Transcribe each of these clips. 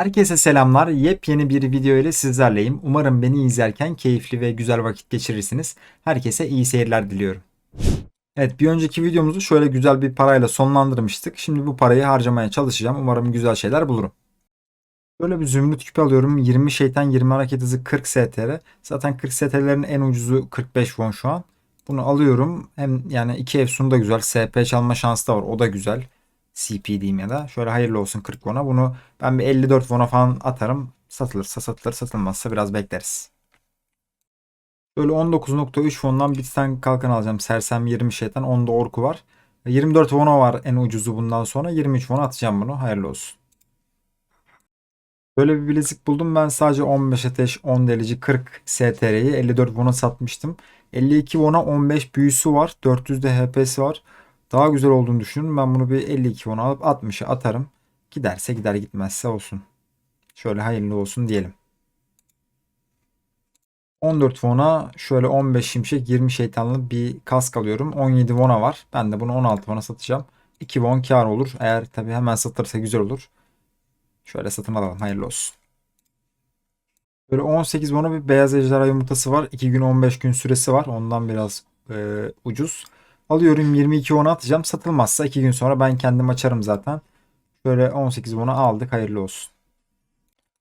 Herkese selamlar. Yepyeni bir video ile sizlerleyim. Umarım beni izlerken keyifli ve güzel vakit geçirirsiniz. Herkese iyi seyirler diliyorum. Evet bir önceki videomuzu şöyle güzel bir parayla sonlandırmıştık. Şimdi bu parayı harcamaya çalışacağım. Umarım güzel şeyler bulurum. Böyle bir zümrüt küpe alıyorum. 20 şeytan 20 hareket hızı 40 STR. Zaten 40 STR'lerin en ucuzu 45 won şu an. Bunu alıyorum. Hem yani 2 efsun da güzel. SP çalma şansı da var. O da güzel. CP diyeyim ya da. Şöyle hayırlı olsun 40 won'a. Bunu ben bir 54 won'a falan atarım. Satılırsa satılır. Satılmazsa biraz bekleriz. Böyle 19.3 won'dan bir tane kalkan alacağım. Sersem 20 şeytan. Onda orku var. 24 won'a var en ucuzu bundan sonra. 23 won'a atacağım bunu. Hayırlı olsun. Böyle bir bilezik buldum. Ben sadece 15 ateş, 10 delici, 40 STR'yi 54 won'a satmıştım. 52 won'a 15 büyüsü var. 400'de HP'si var. Daha güzel olduğunu düşünüyorum. Ben bunu bir 52 won'a alıp 60'a atarım. Giderse gider gitmezse olsun. Şöyle hayırlı olsun diyelim. 14 won'a şöyle 15 şimşek 20 şeytanlı bir kask alıyorum. 17 won'a var. Ben de bunu 16 won'a satacağım. 2 won kar olur. Eğer tabi hemen satılırsa güzel olur. Şöyle satın alalım. Hayırlı olsun. Böyle 18 won'a bir beyaz ejderha yumurtası var. 2 gün 15 gün süresi var. Ondan biraz e, ucuz. Alıyorum 22 won'a atacağım. Satılmazsa 2 gün sonra ben kendim açarım zaten. Şöyle 18 won'a aldık. Hayırlı olsun.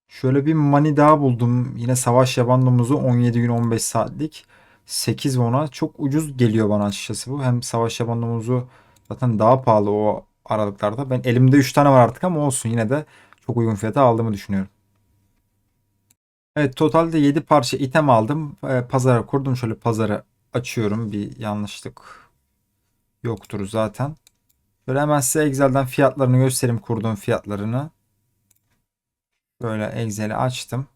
Şöyle bir money daha buldum. Yine savaş yaban domuzu 17 gün 15 saatlik. 8 won'a çok ucuz geliyor bana açıkçası bu. Hem savaş yaban domuzu zaten daha pahalı o aralıklarda. Ben elimde 3 tane var artık ama olsun yine de çok uygun fiyata aldığımı düşünüyorum. Evet totalde 7 parça item aldım. Ee, pazara kurdum. Şöyle pazarı açıyorum. Bir yanlışlık yoktur zaten. Böyle hemen size Excel'den fiyatlarını göstereyim kurduğum fiyatlarını. Böyle Excel'i açtım.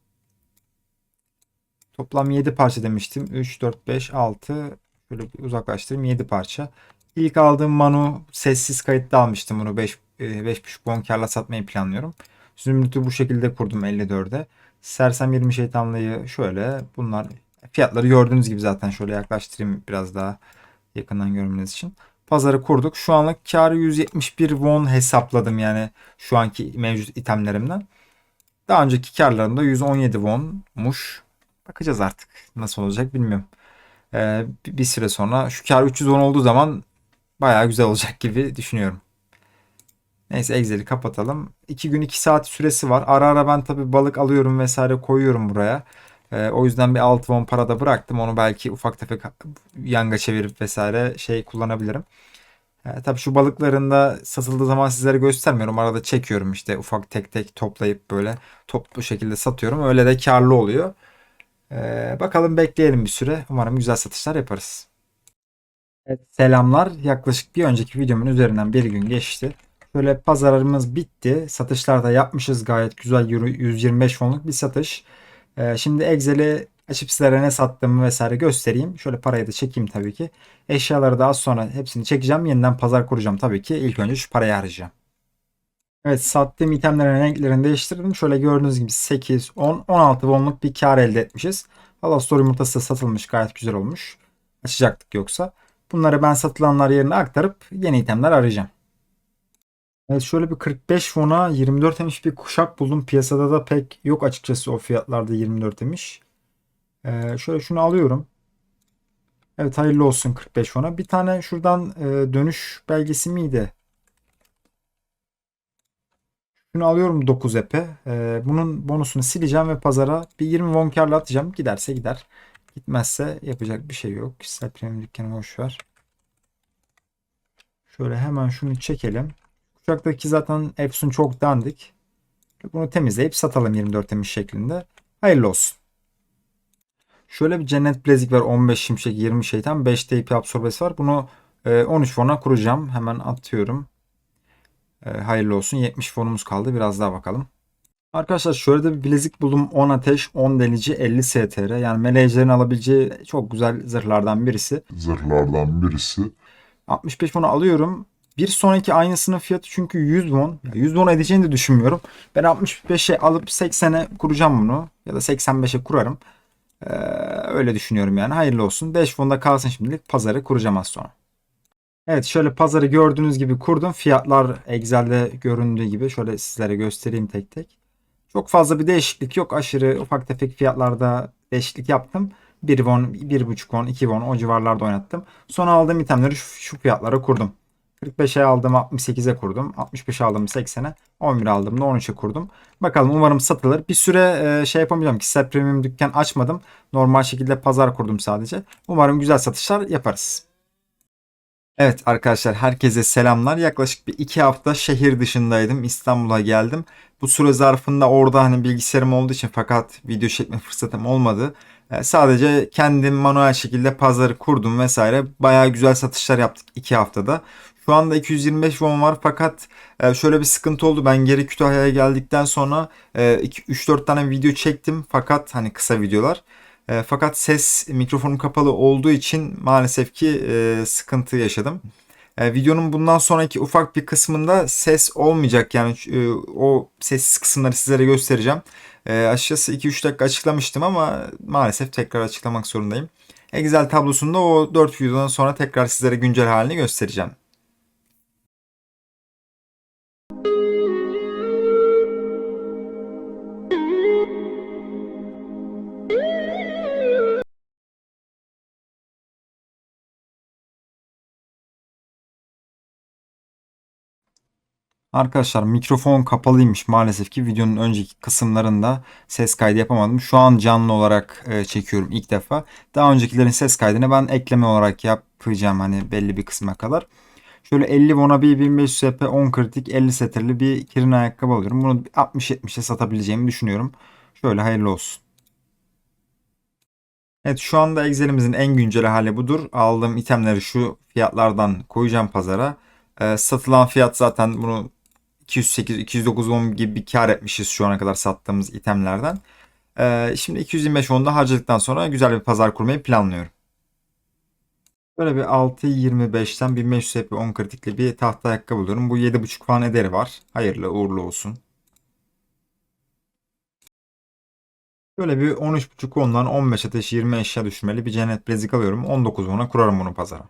Toplam 7 parça demiştim. 3, 4, 5, 6. Şöyle bir uzaklaştırayım. 7 parça. İlk aldığım Manu sessiz kayıtta almıştım bunu. 5, 5.5 bon karla satmayı planlıyorum. Zümrüt'ü bu şekilde kurdum 54'e. Sersem 20 şeytanlıyı şöyle. Bunlar fiyatları gördüğünüz gibi zaten şöyle yaklaştırayım biraz daha yakından görmeniz için. Pazarı kurduk. Şu anlık karı 171 won hesapladım yani şu anki mevcut itemlerimden. Daha önceki karlarımda 117 wonmuş. Bakacağız artık nasıl olacak bilmiyorum. Ee, bir süre sonra şu kar 310 olduğu zaman bayağı güzel olacak gibi düşünüyorum. Neyse Excel'i kapatalım. 2 gün 2 saat süresi var. Ara ara ben tabi balık alıyorum vesaire koyuyorum buraya. Ee, o yüzden bir 6 won para da bıraktım. Onu belki ufak tefek yanga çevirip vesaire şey kullanabilirim. Ee, tabii şu balıkların da satıldığı zaman sizlere göstermiyorum. Arada çekiyorum işte ufak tek tek toplayıp böyle toplu şekilde satıyorum. Öyle de karlı oluyor. Ee, bakalım bekleyelim bir süre. Umarım güzel satışlar yaparız. Evet, selamlar. Yaklaşık bir önceki videomun üzerinden bir gün geçti. Şöyle pazarımız bitti. Satışlar da yapmışız gayet güzel. Euro 125 fonluk bir satış. Ee, şimdi Excel'i açıp sizlere ne sattığımı vesaire göstereyim. Şöyle parayı da çekeyim tabii ki. Eşyaları daha sonra hepsini çekeceğim. Yeniden pazar kuracağım tabii ki. İlk önce şu parayı harcayacağım. Evet sattığım itemlerin renklerini değiştirdim. Şöyle gördüğünüz gibi 8, 10, 16 wonluk bir kar elde etmişiz. Valla story yumurtası satılmış gayet güzel olmuş. Açacaktık yoksa. Bunları ben satılanlar yerine aktarıp yeni itemler arayacağım. Evet şöyle bir 45 fona 24 emiş bir kuşak buldum. Piyasada da pek yok açıkçası o fiyatlarda 24 emiş. Ee, şöyle şunu alıyorum. Evet hayırlı olsun 45 fona. Bir tane şuradan e, dönüş belgesi miydi? Şunu alıyorum 9 epe. Ee, bunun bonusunu sileceğim ve pazara bir 20 won karla atacağım. Giderse gider. Gitmezse yapacak bir şey yok. Kişisel premium dükkanı boş ver. Şöyle hemen şunu çekelim. Kuşaktaki zaten Epson çok dandik. Bunu temizleyip satalım 24 temiz şeklinde. Hayırlı olsun. Şöyle bir cennet bilezik var. 15 şimşek 20 şeytan 5 TP absorbesi var. Bunu 13 fona kuracağım. Hemen atıyorum. Hayırlı olsun. 70 fonumuz kaldı. Biraz daha bakalım. Arkadaşlar şöyle de bir bilezik buldum. 10 ateş 10 delici 50 STR. Yani melejlerin alabileceği çok güzel zırhlardan birisi. zırhlardan birisi. 65 fonu alıyorum. Bir sonraki aynısının fiyatı çünkü 100 won. Ya 100 won edeceğini de düşünmüyorum. Ben 65'e alıp 80'e kuracağım bunu. Ya da 85'e kurarım. Ee, öyle düşünüyorum yani. Hayırlı olsun. 5 fonda kalsın şimdilik. Pazarı kuracağım az sonra. Evet şöyle pazarı gördüğünüz gibi kurdum. Fiyatlar Excel'de göründüğü gibi. Şöyle sizlere göstereyim tek tek. Çok fazla bir değişiklik yok. Aşırı ufak tefek fiyatlarda değişiklik yaptım. 1 won, 1.5 won, 2 won o civarlarda oynattım. Sonra aldığım itemleri şu, şu fiyatlara kurdum. 45'e aldım 68'e kurdum. 65'e aldım 80'e. 11 aldım da 13'e kurdum. Bakalım umarım satılır. Bir süre e, şey yapamayacağım. Kişisel premium dükkan açmadım. Normal şekilde pazar kurdum sadece. Umarım güzel satışlar yaparız. Evet arkadaşlar herkese selamlar. Yaklaşık bir iki hafta şehir dışındaydım. İstanbul'a geldim. Bu süre zarfında orada hani bilgisayarım olduğu için fakat video çekme fırsatım olmadı. E, sadece kendim manuel şekilde pazarı kurdum vesaire. Bayağı güzel satışlar yaptık iki haftada. Şu anda 225 won var fakat e, şöyle bir sıkıntı oldu. Ben geri Kütahya'ya geldikten sonra e, 3-4 tane video çektim fakat hani kısa videolar. E, fakat ses mikrofonum kapalı olduğu için maalesef ki e, sıkıntı yaşadım. E, videonun bundan sonraki ufak bir kısmında ses olmayacak yani e, o sessiz kısımları sizlere göstereceğim. E, açıkçası 2-3 dakika açıklamıştım ama maalesef tekrar açıklamak zorundayım. Excel tablosunda o 4 videodan sonra tekrar sizlere güncel halini göstereceğim. Arkadaşlar mikrofon kapalıymış maalesef ki videonun önceki kısımlarında ses kaydı yapamadım. Şu an canlı olarak e, çekiyorum ilk defa. Daha öncekilerin ses kaydını ben ekleme olarak yapacağım hani belli bir kısma kadar. Şöyle 50 Wannabe 1500 SP 10 kritik 50 setirli bir kirin ayakkabı alıyorum. Bunu 60-70'e satabileceğimi düşünüyorum. Şöyle hayırlı olsun. Evet şu anda Excel'imizin en güncel hali budur. Aldığım itemleri şu fiyatlardan koyacağım pazara. Ee, satılan fiyat zaten bunu 208 209 won gibi bir kar etmişiz şu ana kadar sattığımız itemlerden. Ee, şimdi 225 won da harcadıktan sonra güzel bir pazar kurmayı planlıyorum. Böyle bir 6.25'ten 1500 HP 10 kritikli bir tahta ayakkabı buluyorum. Bu 7.5 falan ederi var. Hayırlı uğurlu olsun. Böyle bir 13.5 ondan 15 ateş 20 eşya düşürmeli bir cennet bilezik alıyorum. 19 ona kurarım bunu pazara.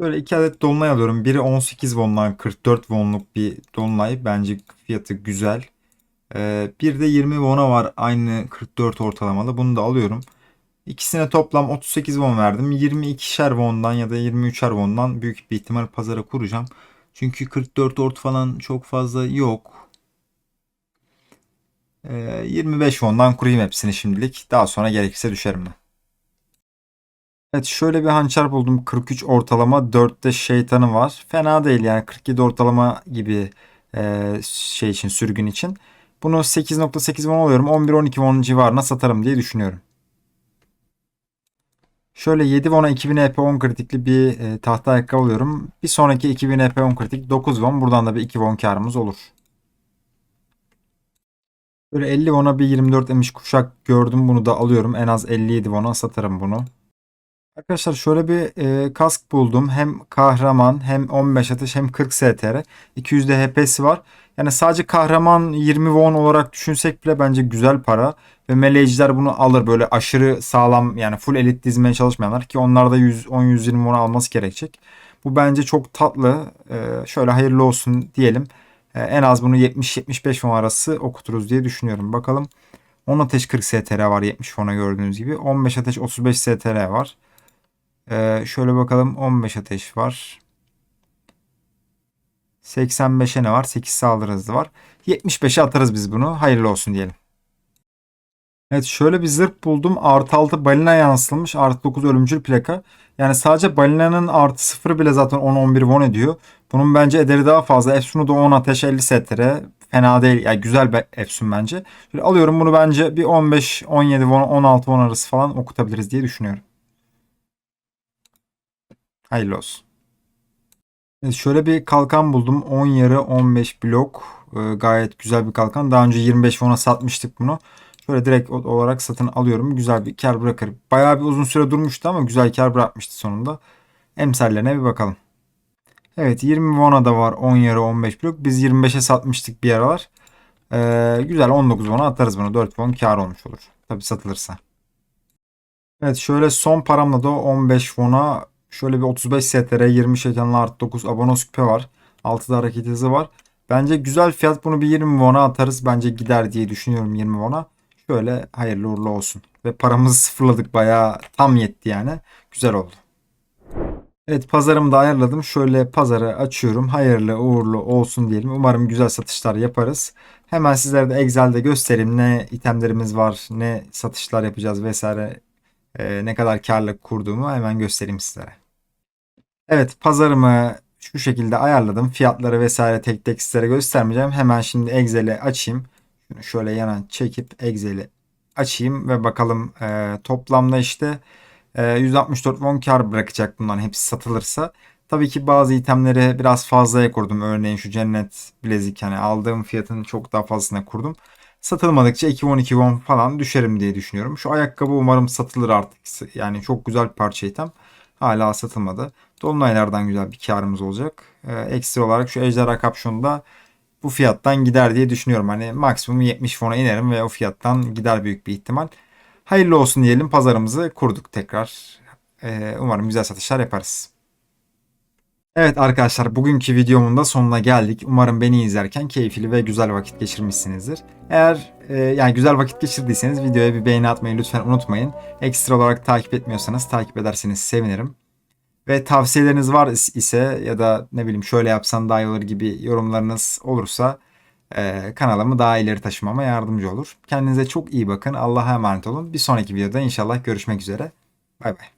Böyle iki adet dolunay alıyorum. Biri 18 won'dan 44 won'luk bir dolunay. Bence fiyatı güzel. Ee, bir de 20 won'a var. Aynı 44 ortalamalı. Bunu da alıyorum. İkisine toplam 38 won verdim. 22'şer won'dan ya da 23'er won'dan büyük bir ihtimal pazara kuracağım. Çünkü 44 ort falan çok fazla yok. Ee, 25 won'dan kurayım hepsini şimdilik. Daha sonra gerekirse düşerim de. Evet şöyle bir hançer buldum. 43 ortalama 4'te şeytanı var. Fena değil yani 47 ortalama gibi e, şey için sürgün için. Bunu 8.8 won alıyorum. 11-12 won civarına satarım diye düşünüyorum. Şöyle 7 won'a 2000 EP 10 kritikli bir e, tahta ayakkabı alıyorum. Bir sonraki 2000 EP 10 kritik 9 won. Buradan da bir 2 won karımız olur. Böyle 50 won'a bir 24 emiş kuşak gördüm. Bunu da alıyorum. En az 57 won'a satarım bunu. Arkadaşlar şöyle bir e, kask buldum. Hem kahraman hem 15 atış hem 40 STR. 200 de HP'si var. Yani sadece kahraman 20 won olarak düşünsek bile bence güzel para. Ve meleciler bunu alır böyle aşırı sağlam yani full elit dizmeye çalışmayanlar ki onlar da 110-120 won alması gerekecek. Bu bence çok tatlı. E, şöyle hayırlı olsun diyelim. E, en az bunu 70-75 won arası okuturuz diye düşünüyorum. Bakalım. 10 ateş 40 STR var 70 won'a gördüğünüz gibi. 15 ateş 35 STR var. Ee, şöyle bakalım 15 ateş var. 85'e ne var? 8 saldırı hızı var. 75'e atarız biz bunu. Hayırlı olsun diyelim. Evet şöyle bir zırh buldum. Artı 6 balina yansıtılmış. Artı 9 ölümcül plaka. Yani sadece balinanın artı 0 bile zaten 10-11 won ediyor. Bunun bence ederi daha fazla. Efsun'u da 10 ateş 50 setre. Fena değil. Yani güzel bir Efsun bence. Şöyle alıyorum bunu bence bir 15, 17 won, 16 won arası falan okutabiliriz diye düşünüyorum. Hayırlı olsun. Evet, şöyle bir kalkan buldum. 10 yarı 15 blok. Ee, gayet güzel bir kalkan. Daha önce 25 won'a satmıştık bunu. Şöyle direkt olarak satın alıyorum. Güzel bir kar bırakır. Bayağı bir uzun süre durmuştu ama güzel kar bırakmıştı sonunda. Emsallerine bir bakalım. Evet 20 won'a da var 10 yarı 15 blok. Biz 25'e satmıştık bir aralar. Ee, güzel 19 won'a atarız bunu. 4 won kar olmuş olur. Tabi satılırsa. Evet şöyle son paramla da 15 won'a şöyle bir 35 STR 20 şekerli artı 9 abonos küpe var. 6'da hareket hızı var. Bence güzel fiyat bunu bir 20 won'a atarız. Bence gider diye düşünüyorum 20 won'a. Şöyle hayırlı uğurlu olsun. Ve paramızı sıfırladık bayağı tam yetti yani. Güzel oldu. Evet pazarımı da ayarladım. Şöyle pazarı açıyorum. Hayırlı uğurlu olsun diyelim. Umarım güzel satışlar yaparız. Hemen sizlere de Excel'de göstereyim ne itemlerimiz var, ne satışlar yapacağız vesaire, e, ne kadar karlılık kurduğumu hemen göstereyim sizlere. Evet pazarımı şu şekilde ayarladım. Fiyatları vesaire tek tek sizlere göstermeyeceğim. Hemen şimdi Excel'i açayım. Şunu şöyle yana çekip Excel'i açayım ve bakalım e, toplamda işte e, 164 won kar bırakacak bunların hepsi satılırsa. Tabii ki bazı itemleri biraz fazlaya kurdum. Örneğin şu cennet bilezik hani aldığım fiyatın çok daha fazlasına kurdum. Satılmadıkça 2 won 2 won falan düşerim diye düşünüyorum. Şu ayakkabı umarım satılır artık. Yani çok güzel bir parça item. Hala satılmadı. Dolunaylardan güzel bir karımız olacak. Ee, ekstra olarak şu ejderha kapşonu da bu fiyattan gider diye düşünüyorum. Hani maksimum 70 fona inerim ve o fiyattan gider büyük bir ihtimal. Hayırlı olsun diyelim. Pazarımızı kurduk tekrar. Ee, umarım güzel satışlar yaparız. Evet arkadaşlar bugünkü videomun da sonuna geldik. Umarım beni izlerken keyifli ve güzel vakit geçirmişsinizdir. Eğer e, yani güzel vakit geçirdiyseniz videoya bir beğeni atmayı lütfen unutmayın. Ekstra olarak takip etmiyorsanız takip ederseniz sevinirim. Ve tavsiyeleriniz var ise ya da ne bileyim şöyle yapsan daha iyi olur gibi yorumlarınız olursa e, kanalımı daha ileri taşımama yardımcı olur. Kendinize çok iyi bakın. Allah'a emanet olun. Bir sonraki videoda inşallah görüşmek üzere. Bay bay.